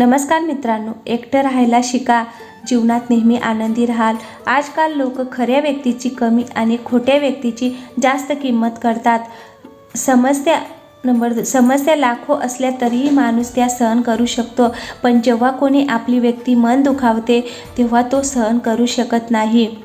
नमस्कार मित्रांनो एकटं राहायला शिका जीवनात नेहमी आनंदी राहाल. आजकाल लोक खऱ्या व्यक्तीची कमी आणि खोट्या व्यक्तीची जास्त किंमत करतात. समस्या नंबर समस्या लाखो असल्या तरीही माणूस त्या सहन करू शकतो. पण जेव्हा कोणी आपली व्यक्ती मन दुखावते तेव्हा तो सहन करू शकत नाही.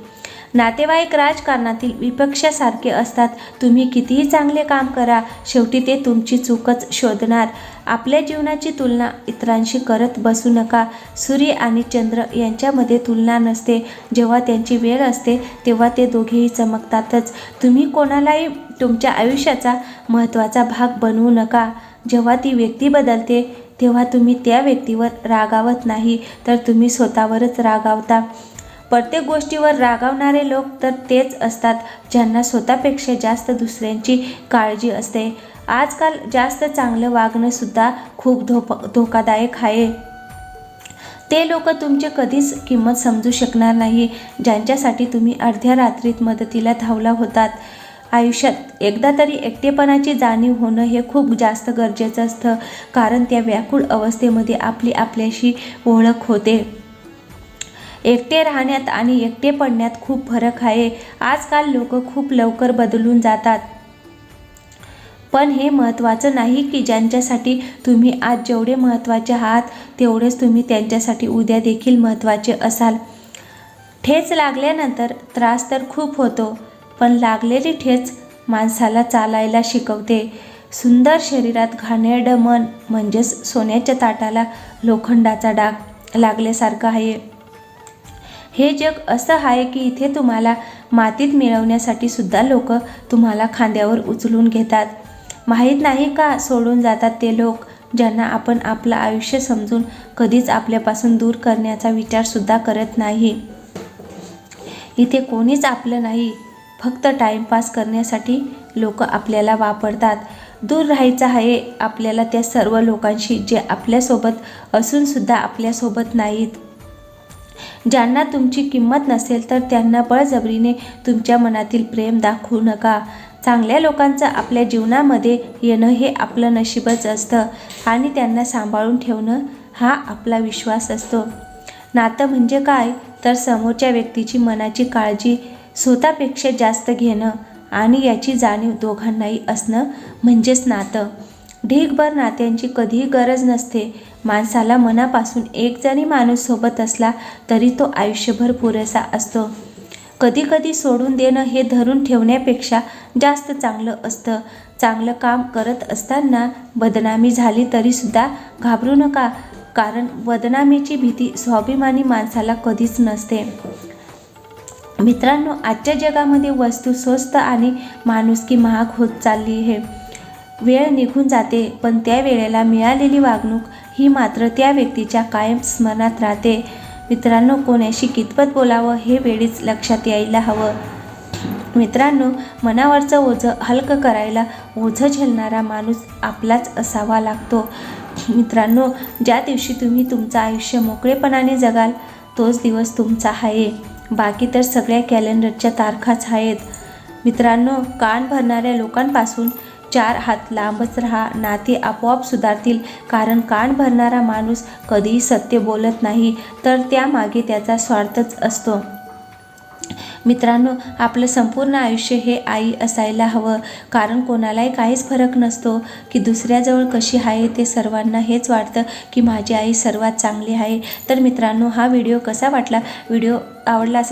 नातेवाईक राजकारणातील विपक्षासारखे असतात. तुम्ही कितीही चांगले काम करा शेवटी ते तुमची चूकच शोधणार. आपल्या जीवनाची तुलना इतरांशी करत बसू नका. सूर्य आणि चंद्र यांच्यामध्ये तुलना नसते. जेव्हा त्यांची वेळ असते तेव्हा ते दोघेही चमकतातच. तुम्ही कोणालाही तुमच्या आयुष्याचा महत्त्वाचा भाग बनवू नका. जेव्हा ती व्यक्ती बदलते तेव्हा तुम्ही त्या व्यक्तीवर रागावत नाही तर तुम्ही स्वतःवरच रागावता. प्रत्येक गोष्टीवर रागावणारे लोक तर तेच असतात ज्यांना स्वतःपेक्षा जास्त दुसऱ्यांची काळजी असते. आजकाल जास्त चांगलं वागणंसुद्धा खूप धोप धोकादायक आहे. ते लोक तुमची कधीच किंमत समजू शकणार नाही ज्यांच्यासाठी तुम्ही अर्ध्या रात्रीत मदतीला धावला होतात. आयुष्यात एकदा तरी एकटेपणाची जाणीव होणं हे खूप जास्त गरजेचं असतं कारण त्या व्याकुळ अवस्थेमध्ये आपली आपल्याशी ओळख होते. एकटे राहण्यात आणि एकटे पडण्यात खूप फरक आहे. आजकाल लोक खूप लवकर बदलून जातात. पण हे महत्त्वाचं नाही की ज्यांच्यासाठी तुम्ही आज जेवढे महत्त्वाचे आहात तेवढेच तुम्ही त्यांच्यासाठी उद्या देखील महत्त्वाचे असाल. ठेच लागल्यानंतर त्रास तर खूप होतो पण लागलेली ठेच माणसाला चालायला शिकवते. सुंदर शरीरात घाणेरडं मन म्हणजेच सोन्याच्या ताटाला लोखंडाचा डाग लागल्यासारखं आहे. हे जग असं आहे की इथे तुम्हाला मातीत मिळवण्यासाठी सुद्धा लोक तुम्हाला खांद्यावर उचलून घेतात. माहीत नाही का सोडून जातात ते लोक ज्यांना आपण आपलं आयुष्य समजून कधीच आपल्यापासून दूर करण्याचा विचारसुद्धा करत नाही. इथे कोणीच आपलं नाही फक्त टाईमपास करण्यासाठी लोक आपल्याला वापरतात. दूर राहायचं आहे आपल्याला त्या सर्व लोकांशी जे आपल्यासोबत असूनसुद्धा आपल्यासोबत नाहीत. ज्यांना तुमची किंमत नसेल तर त्यांना बळजबरीने तुमच्या मनातील प्रेम दाखवू नका. चांगल्या लोकांचं आपल्या जीवनामध्ये येणं हे आपलं नशीबच असतं आणि त्यांना सांभाळून ठेवणं हा आपला विश्वास असतो. नातं म्हणजे काय? तर समोरच्या व्यक्तीची मनाची काळजी स्वतःपेक्षा जास्त घेणं आणि याची जाणीव दोघांनाही असणं म्हणजेच नातं. ढीगभर नात्यांची कधीही गरज नसते. माणसाला मनापासून एक जरी माणूस सोबत असला तरी तो आयुष्यभर पुरेसा असतो. कधीकधी सोडून देणं हे धरून ठेवण्यापेक्षा जास्त चांगलं असतं. चांगलं काम करत असताना बदनामी झाली तरीसुद्धा घाबरू नका कारण बदनामीची भीती स्वाभिमानी माणसाला कधीच नसते. मित्रांनो आजच्या जगामध्ये वस्तू स्वस्त आणि माणुसकी महाग होत चालली आहे. वेळ निघून जाते पण त्या वेळेला मिळालेली वागणूक ही मात्र त्या व्यक्तीच्या कायम स्मरणात राहते. मित्रांनो कोणाशी कितपत बोलावं हे वेळीच लक्षात यायला हवं. मित्रांनो मनावरचं ओझं हलकं करायला ओझं झेलणारा माणूस आपलाच असावा लागतो. मित्रांनो ज्या दिवशी तुम्ही तुमचं आयुष्य मोकळेपणाने जगाल तोच दिवस तुमचा आहे. बाकी तर सगळ्या कॅलेंडरच्या तारखाच आहेत. मित्रांनो कान भरणाऱ्या लोकांपासून चार हात लांबच राहा. नाते आपोआप सुधारतील. कारण कान भरणारा माणूस कधीही सत्य बोलत नाही तर त्यामागे त्याचा स्वार्थच असतो. मित्रांनो आपलं संपूर्ण आयुष्य हे आई असायला हवं. कारण कोणालाही काहीच फरक नसतो की दुसऱ्याजवळ कशी आहे ते सर्वांना हेच वाटतं की माझी आई सर्वात चांगली आहे. तर मित्रांनो हा व्हिडिओ कसा वाटला? व्हिडिओ आवडला असेल